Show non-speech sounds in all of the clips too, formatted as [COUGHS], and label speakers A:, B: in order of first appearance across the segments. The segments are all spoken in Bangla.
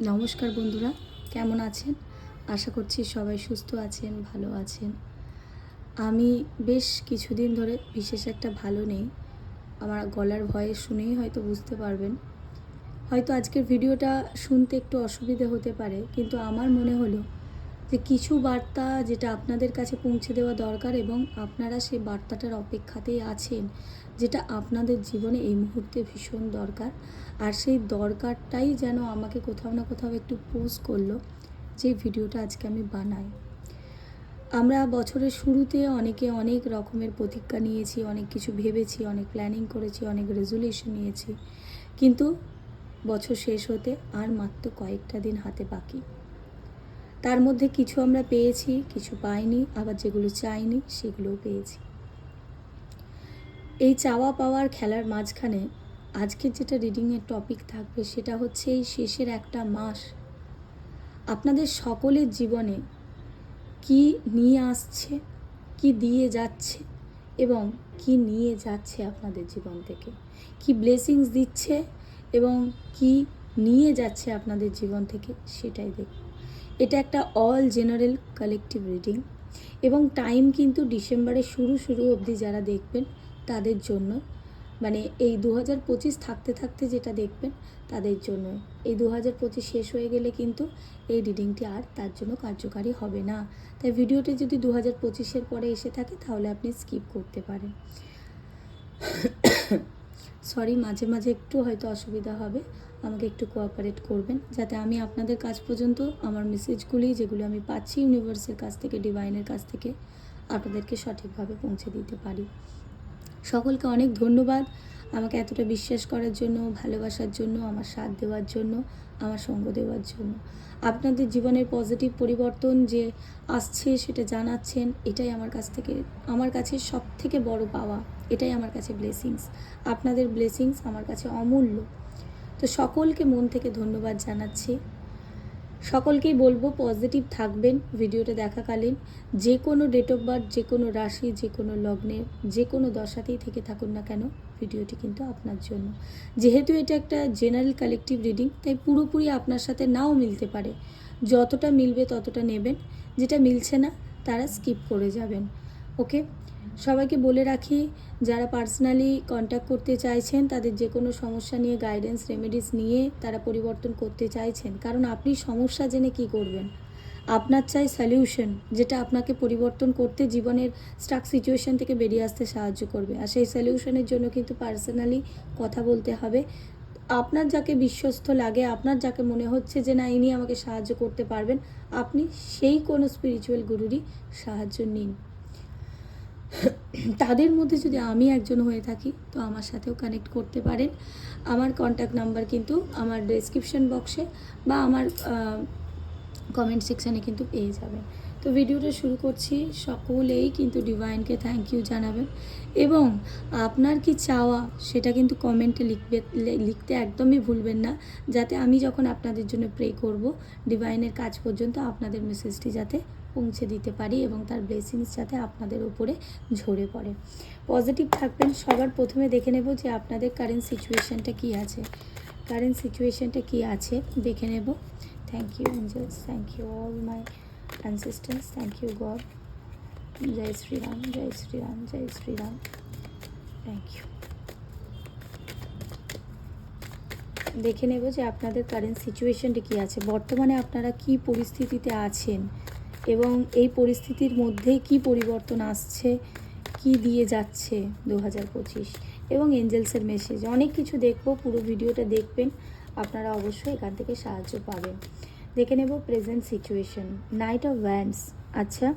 A: নমস্কার বন্ধুরা, কেমন আছেন? আশা করছি সবাই সুস্থ আছেন, ভালো আছেন। আমি বেশ কিছুদিন ধরে বিশেষ একটা ভালো নেই। আমার গলার ভয়ে শুনেই হয়তো বুঝতে পারবেন। হয়তো আজকের ভিডিওটা শুনতে একটু অসুবিধে হতে পারে, কিন্তু আমার মনে হলো যে কিছু বার্তা যেটা আপনাদের কাছে পৌঁছে দেওয়া দরকার এবং আপনারা সেই বার্তাটার অপেক্ষাতেই আছেন, যেটা আপনাদের জীবনে এই মুহূর্তে ভীষণ দরকার। আর সেই দরকারটাই যেন আমাকে কোথাও না কোথাও একটু পুশ করল যে ভিডিওটা আজকে আমি বানাই। আমরা বছরের শুরুতে অনেকে অনেক রকমের প্রতিজ্ঞা নিয়েছি, অনেক কিছু ভেবেছি, অনেক প্ল্যানিং করেছি, অনেক রেজুলেশন নিয়েছি। কিন্তু বছর শেষ হতে আর মাত্র কয়েকটা দিন হাতে বাকি। তার মধ্যে কিছু আমরা পেয়েছি, কিছু পাইনি, আবার যেগুলো চাইনি সেগুলোও পেয়েছি। এই চাওয়া পাওয়ার খেলার মাঝখানে আজকের যেটা রিডিংয়ের টপিক থাকবে সেটা হচ্ছে এই শেষের একটা মাস। আপনাদের সকলের জীবনে কি নিয়ে আসছে, কি দিয়ে যাচ্ছে এবং কি নিয়ে যাচ্ছে আপনাদের জীবন থেকে? কি ব্লেসিংস দিচ্ছে এবং কি নিয়ে যাচ্ছে আপনাদের জীবন থেকে সেটাই দেখব এটা একটা অল জেনারেল কালেকটিভ রিডিং এবং টাইম কিন্তু ডিসেম্বরের শুরু শুরু অবধি যারা দেখবেন তাদের জন্য মানে এই দু হাজার পঁচিশ থাকতে থাকতে যেটা দেখবেন তাদের জন্য। এই দু হাজার পঁচিশ শেষ হয়ে গেলে কিন্তু এই রিডিংটি আর তার জন্য কার্যকারী হবে না। তাই ভিডিওটি যদি দু হাজার পঁচিশের পরে এসে থাকে তাহলে আপনি স্কিপ করতে পারেন। [COUGHS] সরি মাঝে মাঝে একটু হয়তো অসুবিধা হবে। আমাকে একটু কোঅপারেট করবেন, যাতে আমি আপনাদের কাছ পর্যন্ত আমার মেসেজগুলি যেগুলো আমি পাচ্ছি ইউনিভার্সের কাছ থেকে ডিভাইনের কাছ থেকে, আপনাদেরকে সঠিকভাবে পৌঁছে দিতে পারি। সকলকে অনেক ধন্যবাদ আমাকে এতটা বিশ্বাস করার জন্য, ভালোবাসার জন্য, আমার সাথ দেওয়ার জন্য, আমার সঙ্গ দেওয়ার জন্য। আপনাদের জীবনের পজিটিভ পরিবর্তন যে আসছে, সেটা জানাচ্ছেন, এটাই আমার কাছ থেকে, আমার কাছে সব থেকে বড় পাওয়া, এটাই আমার কাছে ব্লেসিংস আপনাদের ব্লেসিংস আমার কাছে অমূল্য। তো সকলকে মন থেকে ধন্যবাদ জানাচ্ছি। সকলকেই বলব পজিটিভ থাকবেন, ভিডিওটা দেখাকালীন। যে কোনো ডেট অফ বার্থ যে কোনো রাশি, যে কোনো লগ্নে, যে কোনো দশাতেই থেকে থাকুন না কেন, ভিডিওটি কিন্তু আপনার জন্য। যেহেতু এটা একটা জেনারেল কালেকটিভ রিডিং তাই পুরোপুরি আপনার সাথে নাও মিলতে পারে। যতটা মিলবে ততটা নেবেন, যেটা মিলছে না, তারা স্কিপ করে যাবেন। ওকে সবাইকে বলে রাখি, যারা পার্সোনালি কন্ট্যাক্ট করতে চাইছেন, তাদের যে কোনো সমস্যা নিয়ে গাইডেন্স রেমেডিস নিয়ে তারা পরিবর্তন করতে চাইছেন। কারণ আপনি সমস্যা জেনে কি করবেন? আপনার চাই সলিউশন যেটা আপনাকে পরিবর্তন করতে জীবনের স্টাক সিচুয়েশন থেকে বেরিয়ে আসতে সাহায্য করবে। আর সেই সলিউশনের জন্য কিন্তু পার্সোনালি কথা বলতে হবে। আপনার যাকে বিশ্বস্ত লাগে, আপনার যাকে মনে হচ্ছে যে না, ইনি আমাকে সাহায্য করতে পারবেন, আপনি সেই কোনো স্পিরিচুয়াল গুরুরই সাহায্য নিন। তাদের মধ্যে যদি আমি একজন হয়ে থাকি, তো আমার সাথেও কানেক্ট করতে পারেন। আমার কন্ট্যাক্ট নাম্বার কিন্তু আমার ডেসক্রিপশন বক্সে বা আমার কমেন্ট সেকশানে কিন্তু পেয়ে যাবেন। তো ভিডিওটা শুরু করছি। সকলেই কিন্তু ডিভাইনকে থ্যাংক ইউ জানাবেন। এবং আপনার কি চাওয়া, সেটা কিন্তু কমেন্টে লিখবে লিখতে একদমই ভুলবেন না। যাতে আমি যখন আপনাদের জন্য প্রে করব ডিভাইনের কাজ পর্যন্ত আপনাদের মেসেজটি যাতে পৌঁছে দিতে পারি এবং তার ব্লেসিংস যাতে আপনাদের উপরে ঝরে পড়ে। পজিটিভ থাকবেন, সবার প্রথমে দেখে নেব যে আপনাদের কারেন্ট সিচুয়েশানটা কী আছে। কারেন্ট সিচুয়েশানটা কী আছে? দেখে নেব। Thank you angels thank you all my ancestors thank you God জয় শ্রীরাম জয় শ্রীরাম জয় শ্রীরাম থ্যাংক ইউ দেখে নেব যে আপনাদের কারেন্ট সিচুয়েশনটি কী আছে। বর্তমানে আপনারা কি পরিস্থিতিতে আছেন? এবং এই পরিস্থিতির মধ্যে কি পরিবর্তন আসছে, কি দিয়ে যাচ্ছে দু হাজার পঁচিশ এবং এঞ্জেলসের মেসেজ অনেক কিছু দেখব, পুরো ভিডিওটা দেখবেন, আপনারা অবশ্যই এখান থেকে সাহায্য পাবেন। দেখে নেব present situation knight of wands আচ্ছা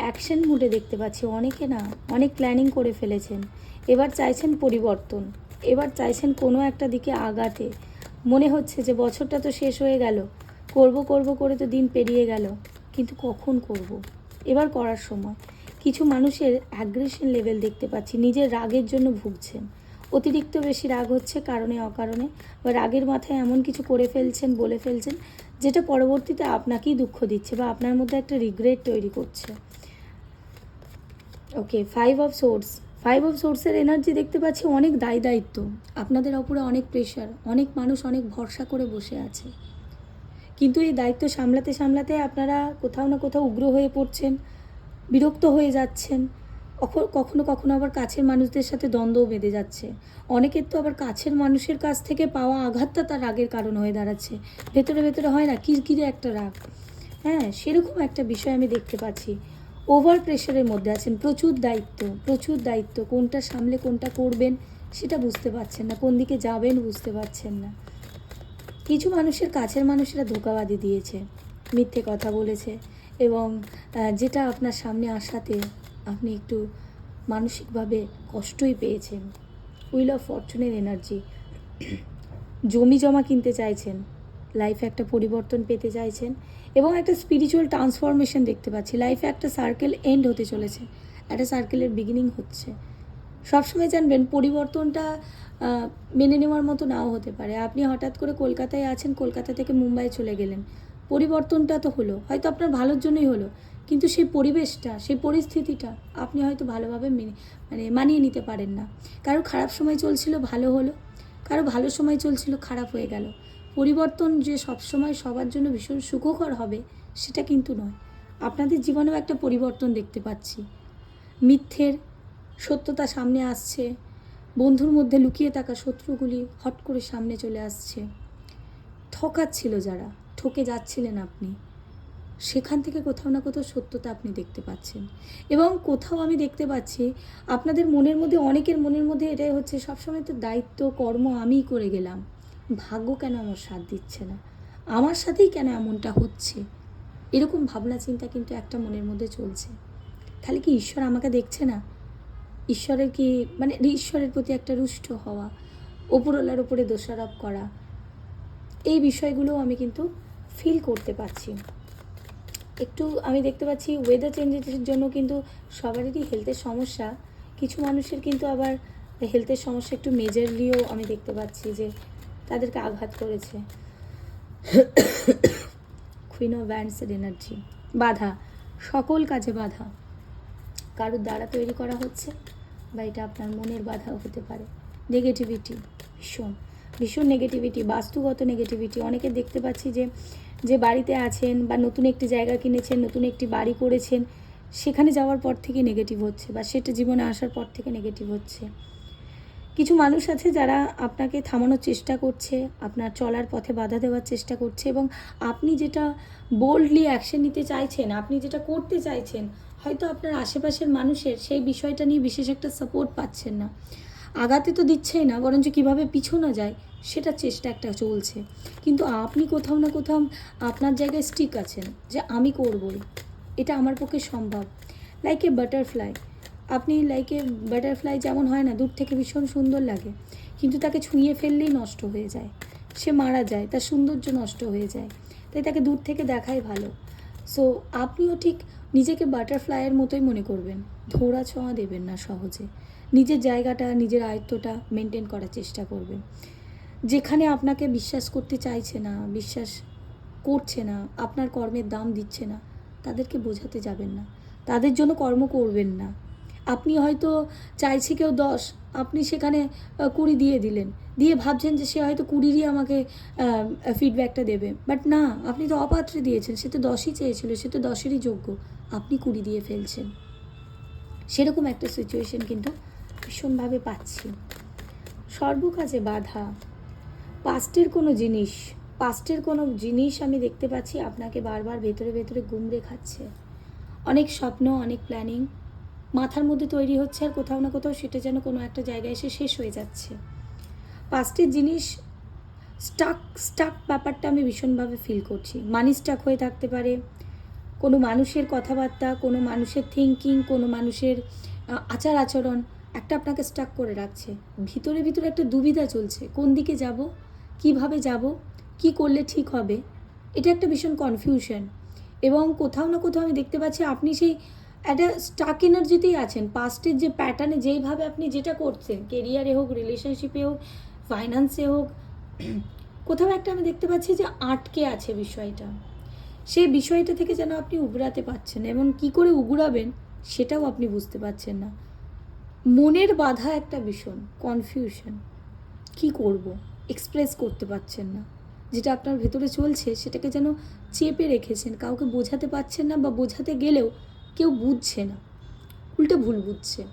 A: অ্যাকশন মুডে দেখতে পাচ্ছি অনেকে না, অনেক প্ল্যানিং করে ফেলেছেন। এবার চাইছেন পরিবর্তন। এবার চাইছেন কোনো একটা দিকে আগাতে। মনে হচ্ছে যে বছরটা তো শেষ হয়ে গেল। করব করব করে তো দিন পেরিয়ে গেল। কিন্তু কখন করব। এবার করার সময়। কিছু মানুষের অ্যাগ্রেশন লেভেল দেখতে পাচ্ছি, নিজের রাগের জন্য ভুগছেন। অতিরিক্ত বেশি রাগ হচ্ছে কারণে, অকারণে, বা রাগের মাথায় এমন কিছু করে ফেলছেন, বলে ফেলছেন, যেটা পরবর্তীতে আপনাকেই দুঃখ দিচ্ছে বা আপনার মধ্যে একটা রিগ্রেট তৈরি করছে। Okay five of swords five of সোর্সের এনার্জি দেখতে পাচ্ছি অনেক দায় দায়িত্ব। আপনাদের ওপরে অনেক প্রেশার অনেক মানুষ অনেক ভরসা করে বসে আছে। কিন্তু এই দায়িত্ব সামলাতে সামলাতে আপনারা কোথাও না কোথাও উগ্র হয়ে পড়ছেন, বিরক্ত হয়ে যাচ্ছেন। কখনো কখনো আবার কাছের মানুষদের সাথে দ্বন্দ্বও বেঁধে যাচ্ছে। অনেকের তো আবার কাছের মানুষের কাছ থেকে পাওয়া আঘাতটা তার রাগের কারণ হয়ে দাঁড়াচ্ছে। ভেতরে ভেতরে হয় না, কিরকিরে একটা রাগ। হ্যাঁ সেরকম একটা বিষয় আমি দেখতে পাচ্ছি। ওভার প্রেশারের মধ্যে আছেন, প্রচুর দায়িত্ব প্রচুর দায়িত্ব। কোনটা সামলে কোনটা করবেন, সেটা বুঝতে পারছেন না, কোন দিকে যাবেন বুঝতে পারছেন না। কিছু মানুষের কাছের মানুষেরা ধোকাবাদি দিয়েছে, মিথ্যে কথা বলেছে এবং যেটা আপনার সামনে আসাতে আপনি একটু মানসিকভাবে কষ্টই পেয়েছেন। উইল অফ ফরচুনের এনার্জি জমি জমা কিনতে চাইছেন লাইফে একটা পরিবর্তন পেতে চাইছেন এবং একটা স্পিরিচুয়াল ট্রান্সফরমেশন দেখতে পাচ্ছি। লাইফে একটা সার্কেল এন্ড হতে চলেছে, একটা সার্কেলের বিগিনিং হচ্ছে। সবসময় জানবেন পরিবর্তনটা মেনে নেওয়ার মতো নাও হতে পারে। আপনি হঠাৎ করে কলকাতায় আছেন, কলকাতা থেকে মুম্বাই চলে গেলেন। পরিবর্তনটা তো হলো, হয়তো আপনার ভালোর জন্যই হলো, কিন্তু সেই পরিবেশটা, সেই পরিস্থিতিটা আপনি হয়তো ভালোভাবে মেনে মানে মানিয়ে নিতে পারেন না। কারও খারাপ সময় চলছিল, ভালো হলো। কারও ভালো সময় চলছিল, খারাপ হয়ে গেল। পরিবর্তন যে সবসময় সবার জন্য ভীষণ সুখকর হবে, সেটা কিন্তু নয়। আপনাদের জীবনেও একটা পরিবর্তন দেখতে পাচ্ছি। মিথ্যের সত্যতা সামনে আসছে। বন্ধুর মধ্যে লুকিয়ে থাকা শত্রুগুলি হট করে সামনে চলে আসছে। ঠকাচ্ছিল যারা, ঠকে যাচ্ছিলেন আপনি। সেখান থেকে কোথাও না কোথাও সত্যতা আপনি দেখতে পাচ্ছেন। এবং কোথাও আমি দেখতে পাচ্ছি, আপনাদের মনের মধ্যে, অনেকের মনের মধ্যে এটাই হচ্ছে, সবসময় তো দায়িত্ব, কর্ম আমিই করে গেলাম। ভাগ্য কেন আমার সাথ দিচ্ছে না? আমার সাথেই কেন এমনটা হচ্ছে? এরকম ভাবনা চিন্তা কিন্তু একটা মনের মধ্যে চলছে। তাহলে কি ঈশ্বর আমাকে দেখছে না? ঈশ্বরের কি মানে ঈশ্বরের প্রতি একটা রুষ্ট হওয়া ওপরওয়ালার উপরে দোষারোপ করা, এই বিষয়গুলো আমি কিন্তু ফিল করতে পারছি। একটু আমি দেখতে পাচ্ছি ওয়েদার চেঞ্জেসের জন্য কিন্তু সবারই হেলথের সমস্যা, কিছু মানুষের কিন্তু আবার হেলথের সমস্যা একটু মেজারলিও আমি দেখতে পাচ্ছি যে তাদেরকে আঘাত করেছে। কুইন অফ ব্যান্ডসের এনার্জি বাধা, সকল কাজে বাধা। কারোর দ্বারা তৈরি করা হচ্ছে বা এটা আপনার মনের বাধাও হতে পারে। নেগেটিভিটি ভীষণ ভীষণ নেগেটিভিটি বাস্তুগত নেগেটিভিটি অনেকে দেখতে পাচ্ছি যে যে বাড়িতে আছেন বা নতুন একটি জায়গা কিনেছেন, নতুন একটি বাড়ি করেছেন, সেখানে যাওয়ার পর থেকে নেগেটিভ হচ্ছে বা সেটা জীবনে আসার পর থেকে নেগেটিভ হচ্ছে। কিছু মানুষ আছে যারা আপনাকে থামানোর চেষ্টা করছে, আপনার চলার পথে বাধা দেওয়ার চেষ্টা করছে এবং আপনি যেটা বোল্ডলি অ্যাকশন নিতে চাইছেন, আপনি যেটা করতে চাইছেন হয়তো আপনার আশেপাশের মানুষের সেই বিষয়টা নিয়ে বিশেষ একটা সাপোর্ট পাচ্ছেন না। আগাতে তো দিচ্ছেই না, বরঞ্চ কীভাবে পিছনো যায় সেটা চেষ্টা একটা চলছে। কিন্তু আপনি কোথাও না কোথাও আপনার জায়গায় স্টিক আছেন যে আমি করবই। এটা আমার পক্ষে সম্ভব। লাইক এ বাটারফ্লাই আপনি লাইক এ বাটারফ্লাই যেমন হয় না, দূর থেকে ভীষণ সুন্দর লাগে। কিন্তু তাকে ছুঁয়ে ফেললেই নষ্ট হয়ে যায়। সে মারা যায়, তার সৌন্দর্য নষ্ট হয়ে যায়। তাই তাকে দূর থেকে দেখাই ভালো। সো আপনিও ঠিক নিজেকে বাটারফ্লাইয়ের মতোই মনে করবেন। ধরা ছোঁয়া দেবেন না সহজে। নিজের জায়গাটা, নিজের আয়ত্তটা মেনটেন করার চেষ্টা করবেন। যেখানে আপনাকে বিশ্বাস করতে চাইছে না, বিশ্বাস করছে না, আপনার কর্মের দাম দিচ্ছে না, তাদেরকে বোঝাতে যাবেন না। তাদের জন্য কর্ম করবেন না। আপনি হয়তো চাইছি কেউ দশ, আপনি সেখানে কুড়ি দিয়ে দিলেন। দিয়ে ভাবছেন যে সে হয়তো কুড়িরই আমাকে ফিডব্যাকটা দেবে। বাট না, আপনি তো অপাত্রে দিয়েছেন, সে তো দশই চেয়েছিল, সে তো দশেরই যোগ্য। আপনি কুড়ি দিয়ে ফেলছেন। সেরকম একটা সিচুয়েশন কিন্তু ভীষণভাবে পাচ্ছি। সর্বকাজে বাধা। পাস্টের কোনো জিনিস পাস্টের কোনো জিনিস আমি দেখতে পাচ্ছি আপনাকে বারবার ভেতরে ভেতরে গুমড়ে খাচ্ছে অনেক স্বপ্ন, অনেক প্ল্যানিং মাথার মধ্যে তৈরি হচ্ছে আর কোথাও না কোথাও সেটা যেন কোনো একটা জায়গায় এসে শেষ হয়ে যাচ্ছে। পাস্টের জিনিস স্টাক স্টাক ব্যাপারটা আমি ভীষণভাবে ফিল করছি। মানি স্টাক হয়ে থাকতে পারে কোনো মানুষের কথাবার্তা, কোনো মানুষের থিঙ্কিং কোনো মানুষের আচার আচরণ, একটা আপনাকে স্টাক করে রাখছে। ভিতরে ভিতরে একটা দুবিধা চলছে। কোন দিকে যাব? কীভাবে যাব? কি করলে ঠিক হবে? এটা একটা ভীষণ কনফিউশন এবং কোথাও না কোথাও আমি দেখতে পাচ্ছি আপনি সেই একটা স্টাক এনার্জিতেই আছেন। পাস্টের যে প্যাটার্নে যেইভাবে আপনি যেটা করছেন কেরিয়ারে হোক রিলেশনশিপে হোক ফাইন্যান্সে হোক, কোথাও একটা আমি দেখতে পাচ্ছি যে আটকে আছে বিষয়টা। সেই বিষয়টা থেকে যেন আপনি উগরাতে পারছেন এবং কি করে উগরাবেন সেটাও আপনি বুঝতে পারছেন না। মনের বাধা একটা ভীষণ কনফিউশন কি করব? এক্সপ্রেস করতে পারছেন না। যেটা আপনার ভেতরে চলছে সেটাকে যেন চেপে রেখেছেন। কাউকে বোঝাতে পারছেন না বা বোঝাতে গেলেও কেউ বুঝছে না। উল্টে ভুল বুঝছে।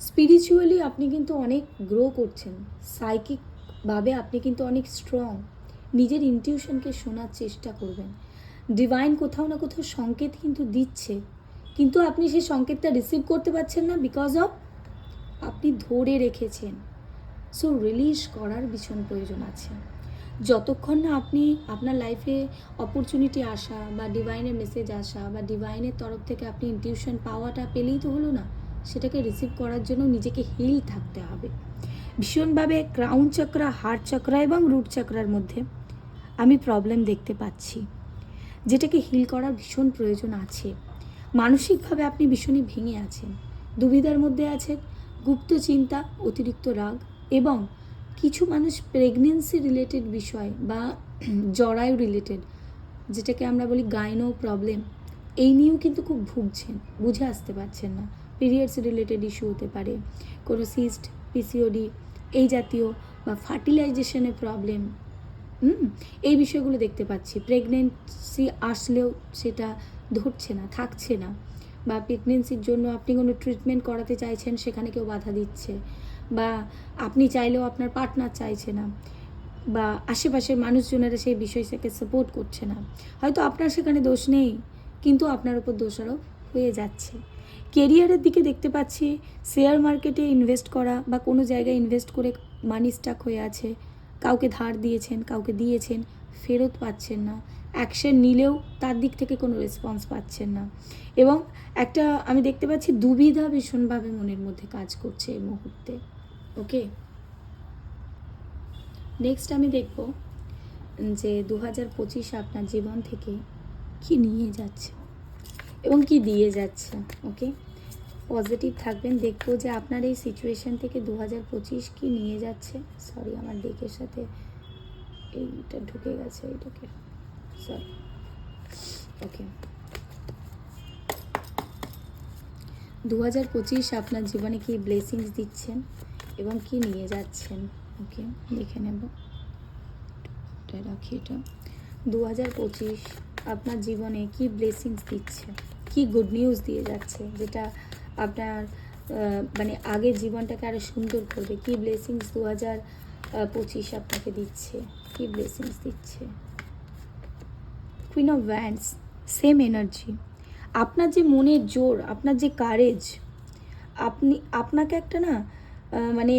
A: স্পিরিচুয়ালি আপনি কিন্তু অনেক গ্রো করছেন। সাইকিকভাবে আপনি কিন্তু অনেক স্ট্রং নিজের ইনটিউশনকে শোনার চেষ্টা করবেন। ডিভাইন কোথাও না কোথাও সংকেত কিন্তু দিচ্ছে। কিন্তু আপনি সেই সংকেতটা রিসিভ করতে পারছেন না বিকজ অফ আপনি ধরে রেখেছেন। সো রিলিজ করার ভীষণ প্রয়োজন আছে। যতক্ষণ না আপনি আপনার লাইফে অপরচুনিটি আসা বা ডিভাইনের মেসেজ আসা বা ডিভাইনের তরফ থেকে আপনি ইনটিউশন পাওয়াটা পেলেই তো হলো না, সেটাকে রিসিভ করার জন্য নিজেকে হিল থাকতে হবে। ভীষণভাবে ক্রাউন চক্রা হার্ট চক্রা এবং রুট চক্রার মধ্যে আমি প্রবলেম দেখতে পাচ্ছি। যেটাকে হিল করার ভীষণ প্রয়োজন আছে। মানসিকভাবে আপনি ভীষণই ভেঙে আছেন। দুবিধার মধ্যে আছেন, গুপ্ত চিন্তা, অতিরিক্ত রাগ এবং কিছু মানুষ প্রেগনেন্সি রিলেটেড বিষয় বা [CLEARS THROAT] জরায়ু রিলেটেড যেটাকে আমরা বলি গাইনো প্রবলেম এই নিয়েও কিন্তু খুব ভুগছেন, বুঝে আসতে পারছেন না। পিরিয়ডস রিলেটেড ইস্যু হতে পারে, কোনো সিস্ট পিসিওডি এই জাতীয় বা ফার্টিলাইজেশনের প্রবলেম হুম, এই বিষয়গুলো দেখতে পাচ্ছি। প্রেগনেন্সি আসলেও সেটা ধরছে না, থাকছে না। বা প্রেগনেন্সির জন্য আপনি কোনো ট্রিটমেন্ট করাতে চাইছেন, সেখানে কেউ বাধা দিচ্ছে। বা আপনি চাইলেও আপনার পার্টনার চাইছে না। বা আশেপাশের মানুষজনেরা সেই বিষয়টাকে সাপোর্ট করছে না। হয়তো আপনার সেখানে দোষ নেই, কিন্তু আপনার উপর দোষারোপ হয়ে যাচ্ছে। কেরিয়ারের দিকে দেখতে পাচ্ছি শেয়ার মার্কেটে ইনভেস্ট করা বা কোনো জায়গায় ইনভেস্ট করে মানি স্টাক হয়ে আছে। কাউকে ধার দিয়েছেন, কাউকে দিয়েছেন, ফেরত পাচ্ছেন না। অ্যাকশন নিলেও তার দিক থেকে কোনো রেসপন্স পাচ্ছেন না। এবং একটা আমি দেখতে পাচ্ছি দুবিধা ভীষণভাবে মনের মধ্যে কাজ করছে এই মুহূর্তে। ওকে নেক্সট আমি দেখব যে দু হাজার পঁচিশ আপনার জীবন থেকে কি নিয়ে যাচ্ছে এবং কি দিয়ে যাচ্ছে। ওকে পজিটিভ থাকবেন, দেখব যে আপনার এই সিচুয়েশন থেকে দু হাজার পঁচিশ কী নিয়ে যাচ্ছে। সরি আমার ডেকের সাথে এইটা ঢুকে গেছে এইটাকে সরি ওকে দু হাজার পঁচিশ আপনার জীবনে কি ব্লেসিংস দিচ্ছেন এবং কি নিয়ে যাচ্ছেন? ওকে দেখে নেব। রাখি এটা। দু হাজার পঁচিশ আপনার জীবনে কি ব্লেসিংস দিচ্ছে? কি গুড নিউজ দিয়ে যাচ্ছে? যেটা আপনার মানে আগের জীবনটাকে আরও সুন্দর করবে। কি ব্লেসিংস দু হাজার পঁচিশ আপনাকে দিচ্ছে? কি ব্লেসিংস দিচ্ছে? Queen of wands same energy আপনার যে মনের জোর, আপনার যে কারেজ আপনি, আপনাকে একটা না মানে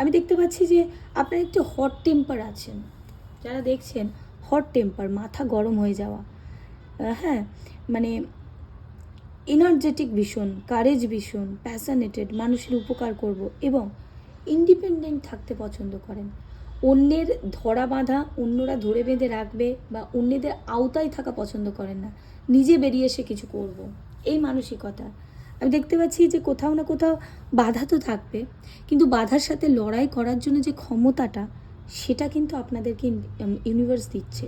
A: আমি দেখতে পাচ্ছি যে আপনার একটু হট টেম্পার আছেন। যারা দেখছেন হট টেম্পার মাথা গরম হয়ে যাওয়া। হ্যাঁ মানে এনার্জেটিক ভীষণ কারেজ ভীষণ প্যাশানেটেড মানুষের উপকার করব এবং ইন্ডিপেন্ডেন্ট থাকতে পছন্দ করেন। অন্যের ধরা বাঁধা, অন্যরা ধরে বেঁধে রাখবে বা অন্যদের আওতায় থাকা পছন্দ করেন না। নিজে বেরিয়ে এসে কিছু করব। এই মানসিকতা। আমি দেখতে পাচ্ছি যে কোথাও না কোথাও বাধা তো থাকবে, কিন্তু বাধার সাথে লড়াই করার জন্য যে ক্ষমতাটা, সেটা কিন্তু আপনাদেরকে ইউনিভার্স দিচ্ছে।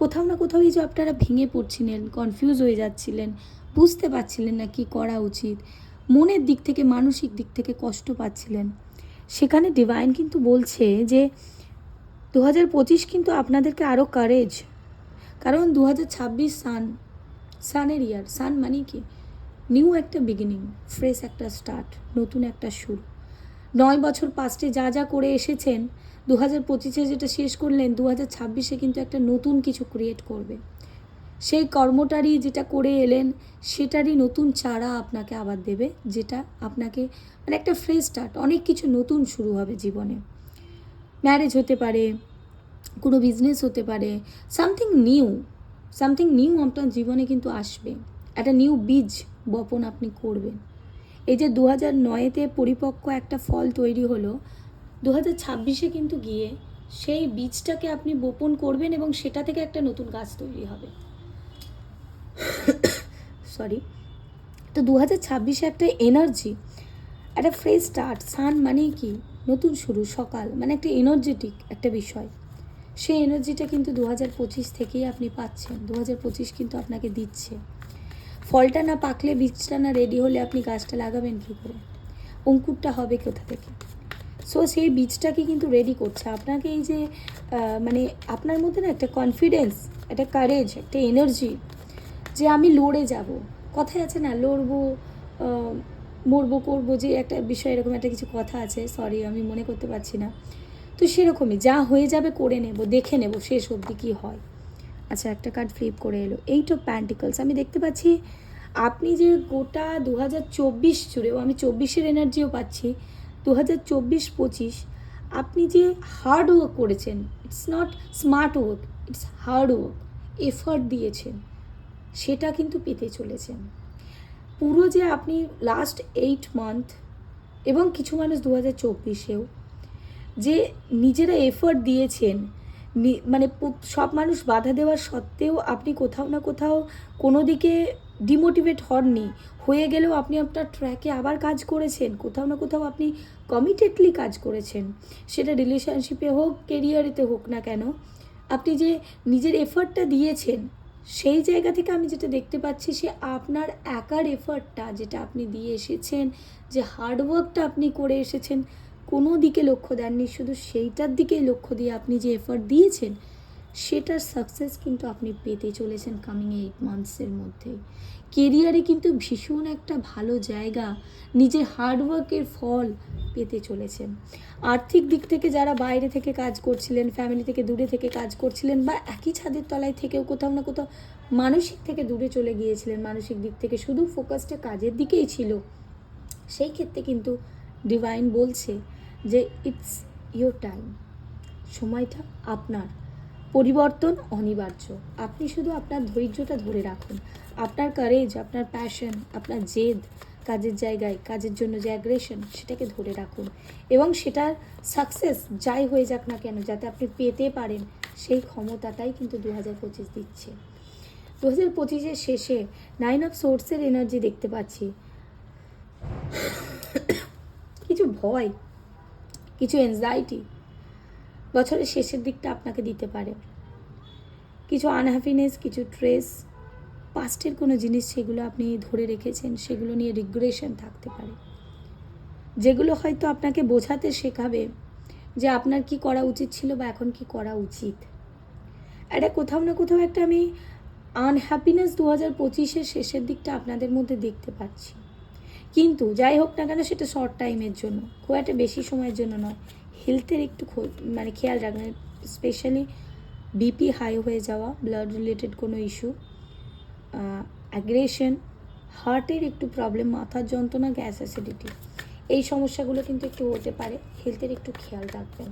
A: কোথাও না কোথাও এই যে আপনারা ভেঙে পড়ছিলেন কনফিউজ হয়ে যাচ্ছিলেন বুঝতে পারছিলেন না কি করা উচিত। মনের দিক থেকে, মানসিক দিক থেকে কষ্ট পাচ্ছিলেন। সেখানে ডিভাইন কিন্তু বলছে যে দু হাজার পঁচিশ কিন্তু আপনাদেরকে আরও কারেজ কারণ দু হাজার ছাব্বিশ সান সানের ইয়ার সান মানে কি? নিউ একটা বিগিনিং ফ্রেশ একটা স্টার্ট নতুন একটা শুরু। নয় বছর পাস্টে যা যা করে এসেছেন দু হাজার পঁচিশে যেটা শেষ করলেন দু হাজার ছাব্বিশে কিন্তু একটা নতুন কিছু ক্রিয়েট করবে। সেই কর্মটারই যেটা করে এলেন, সেটারই নতুন চারা আপনাকে আবার দেবে, যেটা আপনাকে মানে একটা ফ্রেশ স্টার্ট অনেক কিছু নতুন শুরু হবে জীবনে। ম্যারেজ হতে পারে, কোনো বিজনেস হতে পারে সামথিং নিউ সামথিং নিউ আপনার জীবনে কিন্তু আসবে। একটা নিউ বীজ বপন আপনি করবেন। এই যে দু হাজার নয়েতে পরিপক্ক একটা ফল তৈরি হলো দু হাজার ছাব্বিশে কিন্তু গিয়ে সেই বীজটাকে আপনি বপন করবেন এবং সেটা থেকে একটা নতুন গাছ তৈরি হবে। [COUGHS] সরি তো দু হাজার ছাব্বিশে একটা এনার্জি একটা ফ্রেশ স্টার্ট সান মানেই কি? নতুন শুরু, সকাল মানে একটা এনার্জেটিক একটা বিষয়। সেই এনার্জিটা কিন্তু দু হাজার পঁচিশ থেকেই আপনি পাচ্ছেন। দু হাজার পঁচিশ কিন্তু আপনাকে দিচ্ছে। ফলটা না পাকলে, বীজটা না রেডি হলে আপনি গাছটা লাগাবেন কী করে? অঙ্কুরটা হবে কোথা থেকে? সো সেই বীজটাকে কিন্তু রেডি করছে। আপনাকে এই যে মানে আপনার মধ্যে না একটা কনফিডেন্স একটা কারেজ একটা এনার্জি যে আমি লড়ে যাব। কথায় আছে না, লড়বো মরবো, করব, যে একটা বিষয়, এরকম একটা কিছু কথা আছে সরি আমি মনে করতে পারছি না। তো সেরকমই, যা হয়ে যাবে করে নেব, দেখে নেব, শেষ অবধি কী হয়। আচ্ছা একটা কার্ড ফ্লিপ করে এলো। এইট অফ প্যান্টিকলস আমি দেখতে পাচ্ছি আপনি যে গোটা দু হাজার চব্বিশ জুড়েও, আমি চব্বিশের এনার্জিও পাচ্ছি দু হাজার চব্বিশ, পঁচিশ, আপনি যে হার্ড ওয়ার্ক করেছেন it's not smart work it's hard work effort দিয়েছেন। সেটা কিন্তু পেতে চলেছেন। পুরো যে আপনি লাস্ট এইট মান্থ এবং কিছু মানুষ দু হাজার চব্বিশেও যে নিজেরা এফোর্ট দিয়েছেন মানে সব মানুষ বাধা দেওয়ার সত্ত্বেও আপনি কোথাও না কোথাও কোনো দিকে ডিমোটিভেট হননি, হয়ে গেলেও আপনি আপনার ট্র্যাকে আবার কাজ করেছেন, কোথাও না কোথাও আপনি কমিটেডলি কাজ করেছেন। সেটা রিলেশনশিপে হোক কেরিয়ারেতে হোক না কেন, আপনি যে নিজের এফার্টটা দিয়েছেন সেই জায়গা থেকে আমি যেটা দেখতে পাচ্ছি সে আপনার একার এফার্টটা যেটা আপনি দিয়ে এসেছেন, যে হার্ডওয়ার্কটা আপনি করে এসেছেন, কোনো দিকে লক্ষ্য দেননি, শুধু সেইটার দিকেই লক্ষ্য দিয়ে আপনি যে এফার্ট দিয়েছেন সেটার সাকসেস কিন্তু আপনি পেতে চলেছেন কামিং এইট মান্থসের মধ্যেই কেরিয়ারে কিন্তু ভীষণ একটা ভালো জায়গা, নিজের হার্ডওয়ার্কের ফল পেতে চলেছেন। আর্থিক দিক থেকে যারা বাইরে থেকে কাজ করছিলেন ফ্যামিলি থেকে দূরে থেকে কাজ করছিলেন বা একই ছাদের তলায় থেকেও কোথাও না কোথাও মানসিক থেকে দূরে চলে গিয়েছিলেন, মানসিক দিক থেকে শুধু ফোকাসটা কাজের দিকেই ছিল, সেই ক্ষেত্রে কিন্তু ডিভাইন বলছে যে ইটস ইয়োর টাইম সময়টা আপনার। পরিবর্তন অনিবার্য। আপনি শুধু আপনার ধৈর্যটা ধরে রাখুন। আপনার কারেজ আপনার প্যাশন আপনার জেদ, কাজের জায়গায়, কাজের জন্য যে অ্যাগ্রেশন সেটাকে ধরে রাখুন। এবং সেটার সাকসেস যাই হয়ে যাক না কেন, যাতে আপনি পেতে পারেন, সেই ক্ষমতাটাই কিন্তু দু হাজার পঁচিশ দিচ্ছে। দু হাজার পঁচিশের শেষে নাইন অফ সোর্সের এনার্জি দেখতে পাচ্ছি। কিছু ভয়, কিছু এনজাইটি বছরের শেষের দিকটা আপনাকে দিতে পারে। কিছু আনহ্যাপিনেস কিছু ট্রেস পাস্টের কোনো জিনিস সেগুলো আপনি ধরে রেখেছেন, সেগুলো নিয়ে রিগ্রেশন থাকতে পারে। যেগুলো হয়তো আপনাকে বোঝাতে শেখাবে যে আপনার কি করা উচিত ছিল বা এখন কি করা উচিত। এটা কোথাও না কোথাও একটা আমি আনহ্যাপিনেস দু হাজার পঁচিশের শেষের দিকটা আপনাদের মধ্যে দেখতে পাচ্ছি। কিন্তু যাই হোক না কেন সেটা শর্ট টাইমের জন্য, খুব একটা বেশি সময়ের জন্য নয়। হেলথের একটু মানে খেয়াল রাখবেন স্পেশালি বিপি হাই হয়ে যাওয়া ব্লাড রিলেটেড কোনো ইস্যু অ্যাগ্রেশন হার্টের একটু প্রবলেম মাথার যন্ত্রণা গ্যাস অ্যাসিডিটি এই সমস্যাগুলো কিন্তু একটু হতে পারে হেলথের একটু খেয়াল রাখবেন।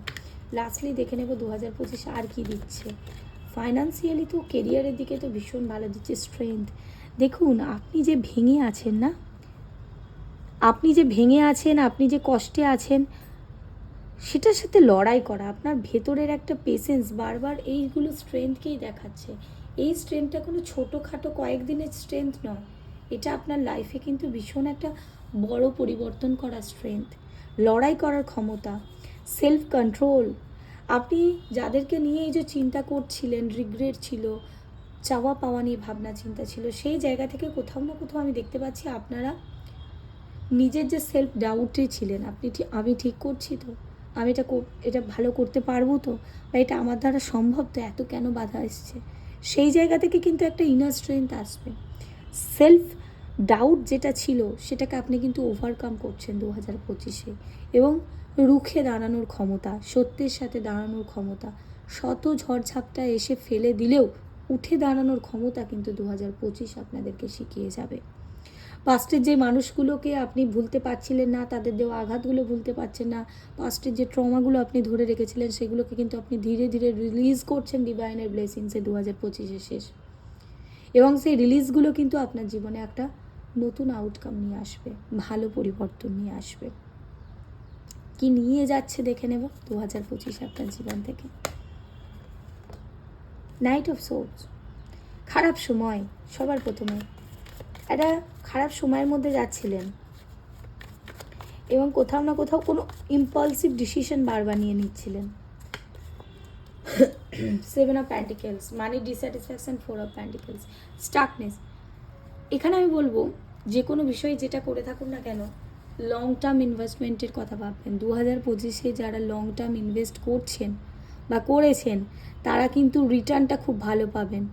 A: লাস্টলি দেখে নেব দু হাজার পঁচিশে আর কি দিচ্ছে। ফাইন্যান্সিয়ালি তো কেরিয়ারের দিকে তো ভীষণ ভালো দিচ্ছে স্ট্রেংথ দেখুন, আপনি যে ভেঙে আছেন না, আপনি যে ভেঙে আছেন, আপনি যে কষ্টে আছেন সেটার সাথে লড়াই করা, আপনার ভেতরের একটা পেশেন্স বারবার এইগুলো স্ট্রেংথকেই দেখাচ্ছে। এই স্ট্রেংথটা কোনো ছোটোখাটো কয়েকদিনের স্ট্রেংথ নয়। এটা আপনার লাইফে কিন্তু ভীষণ একটা বড় পরিবর্তন করা স্ট্রেংথ লড়াই করার ক্ষমতা সেলফ কন্ট্রোল আপনি যাদেরকে নিয়ে এই যে চিন্তা করছিলেন রিগ্রেট ছিল, চাওয়া পাওয়া নিয়ে ভাবনা চিন্তা ছিল, সেই জায়গা থেকে কোথাও না কোথাও আমি দেখতে পাচ্ছি আপনারা নিজের যে সেলফ ডাউটে ছিলেন, আপনি আমি ঠিক করছি তো? আমি এটা এটা ভালো করতে পারব তো? বা এটা আমার দ্বারা সম্ভব তো? এত কেন বাধা এসছে? সেই জায়গা থেকে কিন্তু একটা ইনার স্ট্রেংথ আসবে। সেলফ ডাউট যেটা ছিল, সেটাকে আপনি কিন্তু ওভারকাম করছেন দু হাজার পঁচিশে। এবং রুখে দাঁড়ানোর ক্ষমতা, সত্যের সাথে দাঁড়ানোর ক্ষমতা, শত ঝড়ঝাপটা এসে ফেলে দিলেও উঠে দাঁড়ানোর ক্ষমতা কিন্তু দু হাজার পঁচিশ আপনাদেরকে শিখিয়ে যাবে। পাস্টের যে মানুষগুলোকে আপনি ভুলতে পারছিলেন না, তাদের দেওয়া আঘাতগুলো ভুলতে পারছেন না পাস্টের যে ট্রমাগুলো আপনি ধরে রেখেছিলেন, সেগুলোকে কিন্তু আপনি ধীরে ধীরে রিলিজ করছেন ডিভাইনের ব্লেসিংসে দু হাজার পঁচিশে শেষ। এবং সেই রিলিজগুলো কিন্তু আপনার জীবনে একটা নতুন আউটকাম নিয়ে আসবে, ভালো পরিবর্তন নিয়ে আসবে। কি নিয়ে যাচ্ছে দেখে নেব দু হাজার পঁচিশে আপনার জীবন থেকে। নাইট অফ সোর্স খারাপ সময়, সবার প্রথমে একটা খারাপ সময়ের মধ্যে যাচ্ছিলেন। এবং কোথাও না কোথাও কোনো ইম্পালসিভ ডিসিশন বারবার নিয়ে নিচ্ছিলেন। Seven of pentacles money dissatisfaction four of pentacles stuckness এখানে আমি বলব, যে কোনো বিষয়ে যেটা করে থাকুন না কেন লং টার্ম ইনভেস্টমেন্টের কথা ভাববেন। দু হাজার পঁচিশে যারা লং টার্ম ইনভেস্ট করছেন বা করেছেন, তারা কিন্তু রিটার্নটা খুব ভালো পাবেন।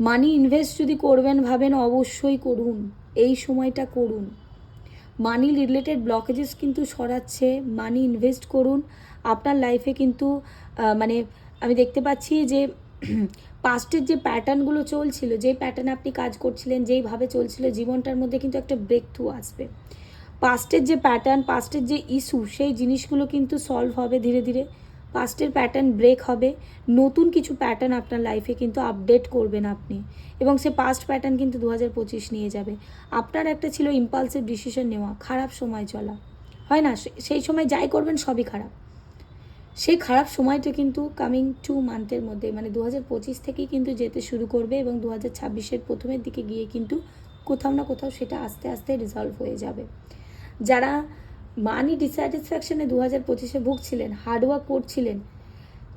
A: মানি ইনভেস্ট যদি করবেন ভাবেন অবশ্যই করুন। এই সময়টা করুন। মানি রিলেটেড ব্লকেজেস কিন্তু সরাচ্ছে মানি ইনভেস্ট করুন। আপনার লাইফে কিন্তু মানে আমি দেখতে পাচ্ছি যে [CLEARS THROAT] পাস্টের যে প্যাটার্নগুলো চলছিল যেই প্যাটার্নে আপনি কাজ করছিলেন যেইভাবে চলছিল, জীবনটার মধ্যে কিন্তু একটা ব্রেক থ্রু আসবে। পাস্টের যে প্যাটার্ন পাস্টের যে ইস্যু সেই জিনিসগুলো কিন্তু সলভ হবে ধীরে ধীরে। পাস্টের প্যাটার্ন ব্রেক হবে। নতুন কিছু প্যাটার্ন আপনার লাইফে কিন্তু আপডেট করবেন আপনি। এবং সে পাস্ট প্যাটার্ন কিন্তু দু হাজার পঁচিশ নিয়ে যাবে। আপনার একটা ছিল ইম্পালসিভ ডিসিশন নেওয়া, খারাপ সময় চলা। হয় না? সেই সময় যাই করবেন, সবই খারাপ। সেই খারাপ সময়টা কিন্তু কামিং টু মান্থের মধ্যে মানে দু হাজার পঁচিশ থেকেই কিন্তু যেতে শুরু করবে এবং দু হাজার ছাব্বিশের প্রথমের দিকে গিয়ে কিন্তু কোথাও না কোথাও সেটা আস্তে আস্তে রিজলভ হয়ে যাবে। যারা মানি ডিস্যাটিসফ্যাকশনে দু হাজার পঁচিশে ভুগছিলেন হার্ডওয়ার্ক করছিলেন।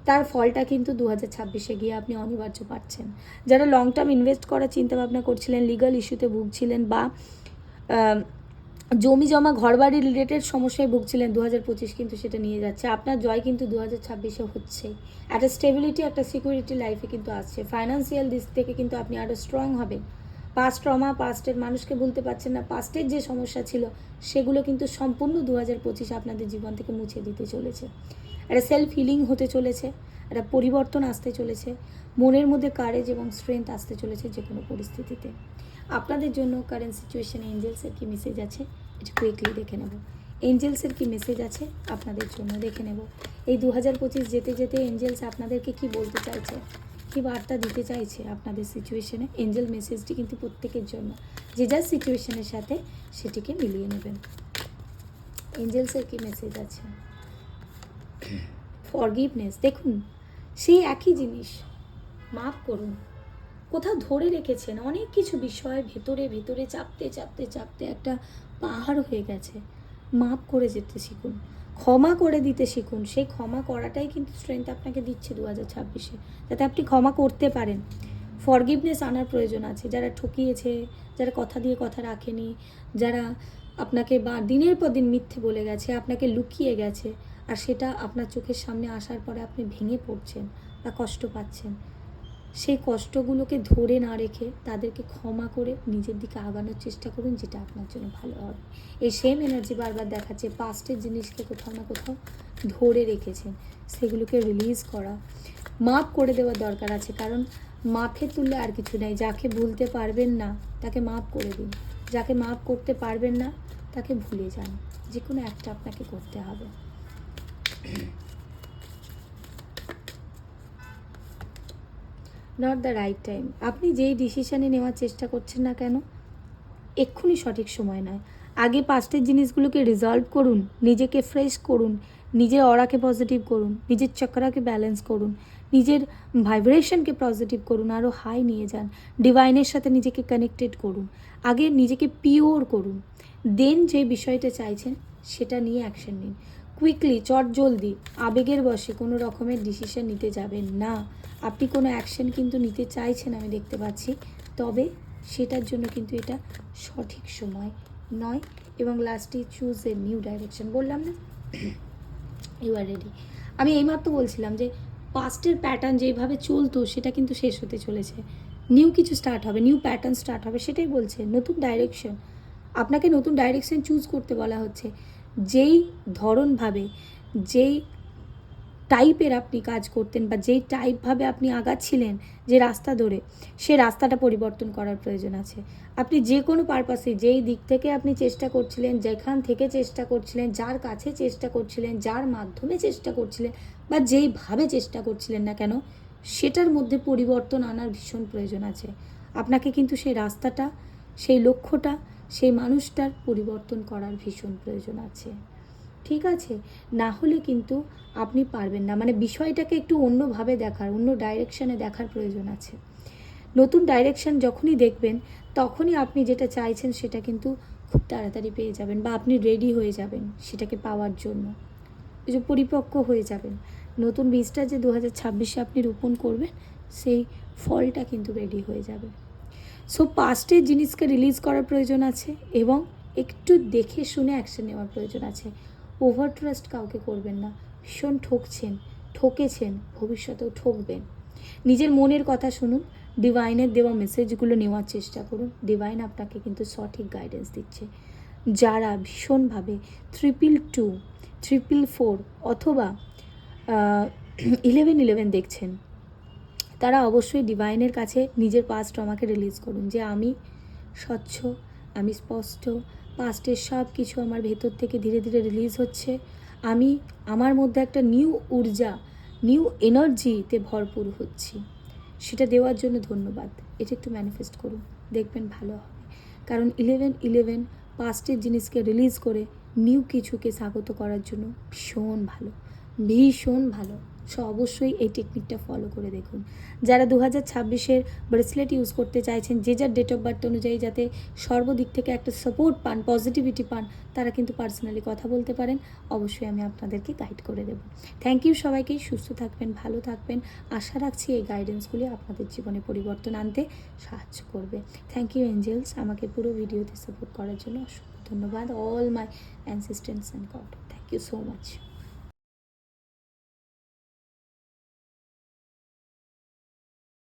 A: তার ফলটা কিন্তু দু হাজার ছাব্বিশে গিয়ে আপনি অনিবার্য পাচ্ছেন। যারা লং টার্ম ইনভেস্ট করার চিন্তাভাবনা করছিলেন লিগাল ইস্যুতে ভুগছিলেন বা জমি জমা ঘরবাড়ি রিলেটেড সমস্যায় ভুগছিলেন দু হাজার পঁচিশ কিন্তু সেটা নিয়ে যাচ্ছে। আপনার জয় কিন্তু দু হাজার ছাব্বিশে হচ্ছে। একটা স্টেবিলিটি একটা সিকিউরিটি লাইফে কিন্তু আসছে। ফাইন্যান্সিয়াল দিক থেকে কিন্তু আপনি আরও স্ট্রং হবেন। পাস্ট ট্রমা পাস্টের মানুষকে ভুলতে পারছেন না। পাস্টের যে সমস্যা ছিল, সেগুলো কিন্তু সম্পূর্ণ দু হাজার পঁচিশ আপনাদের জীবন থেকে মুছে দিতে চলেছে। একটা সেলফ হিলিং হতে চলেছে, একটা পরিবর্তন আসতে চলেছে, মনের মধ্যে কারেজ এবং স্ট্রেংথ আসতে চলেছে যে কোনো পরিস্থিতিতে। আপনাদের জন্য কারেন্ট সিচুয়েশানে এঞ্জেলসের কী মেসেজ আছে? এটা কুইকলি দেখে নেব। এঞ্জেলসের কী মেসেজ আছে? আপনাদের জন্য দেখে নেব। এই দু হাজার পঁচিশ যেতে যেতে এঞ্জেলস আপনাদেরকে কি বলতে চাইছে? কি বার্তা দিতে চাইছে আপনাদের সিচুয়েশনে এঞ্জেল মেসেজটি কিন্তু প্রত্যেকের জন্য। যে যার সিচুয়েশনের সাথে সেটিকে মিলিয়ে নেবেন। এঞ্জেলসের কি মেসেজ আছে? ফরগিভনেস দেখুন, সেই একই জিনিস। মাফ করুন। কোথাও ধরে রেখেছেন, অনেক কিছু বিষয় ভেতরে ভেতরে চাপতে চাপতে চাপতে একটা পাহাড় হয়ে গেছে। মাফ করে যেতে শিখুন। ক্ষমা করে দিতে শিখুন। সেই ক্ষমা করাটাই কিন্তু স্ট্রেংথ আপনাকে দিচ্ছে দু হাজার ছাব্বিশে। যাতে আপনি ক্ষমা করতে পারেন। ফরগিভনেস আনার প্রয়োজন আছে। যারা ঠকিয়েছে, যারা কথা দিয়ে কথা রাখেনি, যারা আপনাকে বা দিনের পর দিন মিথ্যে বলে গেছে, আপনাকে লুকিয়ে গেছে, আর সেটা আপনার চোখের সামনে আসার পরে আপনি ভেঙে পড়ছেন বা কষ্ট পাচ্ছেন। সেই কষ্টগুলোকে ধরে না রেখে তাদেরকে ক্ষমা করে নিজের দিকে আগানোর চেষ্টা করুন, যেটা আপনার জন্য ভালো হবে। এই সেম এনার্জি বারবার দেখাচ্ছে পাস্টের জিনিসকে কোথাও না কোথাও ধরে রেখেছেন সেগুলোকে রিলিজ করা। মাফ করে দেওয়ার দরকার আছে, কারণ মাফে তুললে আর কিছু নেই। যাকে ভুলতে পারবেন না, তাকে মাফ করে দিন। যাকে মাফ করতে পারবেন না, তাকে ভুলে যান। যে কোনো একটা আপনাকে করতে হবে। নট দ্য রাইট টাইম আপনি যেই ডিসিশানে নেওয়ার চেষ্টা করছেন না কেন? এক্ষুনি সঠিক সময় নয়। আগে পাস্টের জিনিসগুলোকে রিজলভ করুন, নিজেকে ফ্রেশ করুন, নিজের অরাকে পজিটিভ করুন, নিজের চক্রাকে ব্যালেন্স করুন, নিজের ভাইব্রেশনকে পজিটিভ করুন আরও হাই নিয়ে যান ডিভাইনের সাথে নিজেকে কানেক্টেড করুন, আগে নিজেকে পিওর করুন। দেন যে বিষয়টা চাইছেন, সেটা নিয়ে অ্যাকশন নিন। কুইকলি চট জলদি, আবেগের বশে কোনো রকমের ডিসিশন নিতে যাবেন না। আপনি কোনো অ্যাকশন কিন্তু নিতে চাইছেন আমি দেখতে পাচ্ছি, তবে সেটার জন্য কিন্তু এটা সঠিক সময় নয় এবং লাস্টে চুজ এ নিউ ডাইরেকশন বললাম না? ইউ আর রেডি আমি এইমাত্র বলছিলাম যে পাস্টের প্যাটার্ন যেভাবে চলতো, সেটা কিন্তু শেষ হতে চলেছে। নিউ কিছু স্টার্ট হবে নিউ প্যাটার্ন স্টার্ট হবে, সেটাই বলছে। নতুন ডাইরেকশন আপনাকে নতুন ডাইরেকশন চুজ করতে বলা হচ্ছে। যেই ধরনভাবে, যেই টাইপের আপনি কাজ করতেন বা যেই টাইপভাবে আপনি আগাচ্ছিলেন যে রাস্তা ধরে, সে রাস্তাটা পরিবর্তন করার প্রয়োজন আছে। আপনি যে কোনো পারপাসে যেই দিক থেকে আপনি চেষ্টা করছিলেন, যেখান থেকে চেষ্টা করছিলেন, যার কাছে চেষ্টা করছিলেন, যার মাধ্যমে চেষ্টা করছিলেন বা যেইভাবে চেষ্টা করছিলেন না কেন, সেটার মধ্যে পরিবর্তন আনার ভীষণ প্রয়োজন আছে। আপনাকে কিন্তু সেই রাস্তাটা, সেই লক্ষ্যটা সেই মানুষটার পরিবর্তন করার ভীষণ প্রয়োজন আছে। ঠিক আছে? না হলে কিন্তু আপনি পারবেন না। মানে বিষয়টাকে একটু অন্যভাবে দেখার, অন্য ডাইরেকশানে দেখার প্রয়োজন আছে। নতুন ডাইরেকশান যখনই দেখবেন, তখনই আপনি যেটা চাইছেন সেটা কিন্তু খুব তাড়াতাড়ি পেয়ে যাবেন বা আপনি রেডি হয়ে যাবেন সেটাকে পাওয়ার জন্য। যে পরিপক্ক হয়ে যাবেন। নতুন বীজটা যে দু হাজার ছাব্বিশে আপনি রোপণ করবেন, সেই ফলটা কিন্তু রেডি হয়ে যাবে। সো পাস্টের জিনিসকে রিলিজ করার প্রয়োজন আছে এবং একটু দেখে শুনে অ্যাকশন নেওয়ার প্রয়োজন আছে। ওভার ট্রাস্ট কাউকে করবেন না। ভীষণ ঠকছেন, ঠকেছেন, ভবিষ্যতেও ঠকবেন। নিজের মনের কথা শুনুন ডিভাইনের দেওয়া মেসেজগুলো নেওয়ার চেষ্টা করুন। ডিভাইন আপনাকে কিন্তু সঠিক গাইডেন্স দিচ্ছে। যারা ভীষণভাবে ট্রিপল টু ট্রিপল ফোর অথবা ইলেভেন ইলেভেন দেখছেন তারা অবশ্যই ডিভাইনের কাছে নিজের পাস্ট আমাকে রিলিজ করুন যে আমি স্বচ্ছ, আমি স্পষ্ট পাস্টের সব কিছু আমার ভেতর থেকে ধীরে ধীরে রিলিজ হচ্ছে। আমি, আমার মধ্যে একটা নিউ ঊর্জা নিউ এনার্জিতে ভরপুর হচ্ছি। সেটা দেওয়ার জন্য ধন্যবাদ। এটা একটু ম্যানিফেস্ট করুন। দেখবেন ভালো হবে। কারণ ইলেভেন ইলেভেন পাস্টের জিনিসকে রিলিজ করে নিউ কিছুকে স্বাগত করার জন্য ভীষণ ভালো ভীষণ ভালো। সো অবশ্যই এই টেকনিকটা ফলো করে দেখুন। যারা দু হাজার ছাব্বিশের ব্রেসলেট ইউজ করতে চাইছেন, যে যার ডেট অফ বার্থ অনুযায়ী যাতে সর্বদিক থেকে একটা সাপোর্ট পান পজিটিভিটি পান, তারা কিন্তু পার্সোনালি কথা বলতে পারেন। অবশ্যই আমি আপনাদেরকে গাইড করে দেবো। থ্যাংক ইউ সবাইকে, সুস্থ থাকবেন, ভালো থাকবেন। আশা রাখছি এই গাইডেন্সগুলি আপনাদের জীবনে পরিবর্তন আনতে সাহায্য করবে। থ্যাংক ইউ এঞ্জেলস আমাকে পুরো ভিডিওতে সাপোর্ট করার জন্য অসংখ্য ধন্যবাদ। All my ancestors and god thank you so much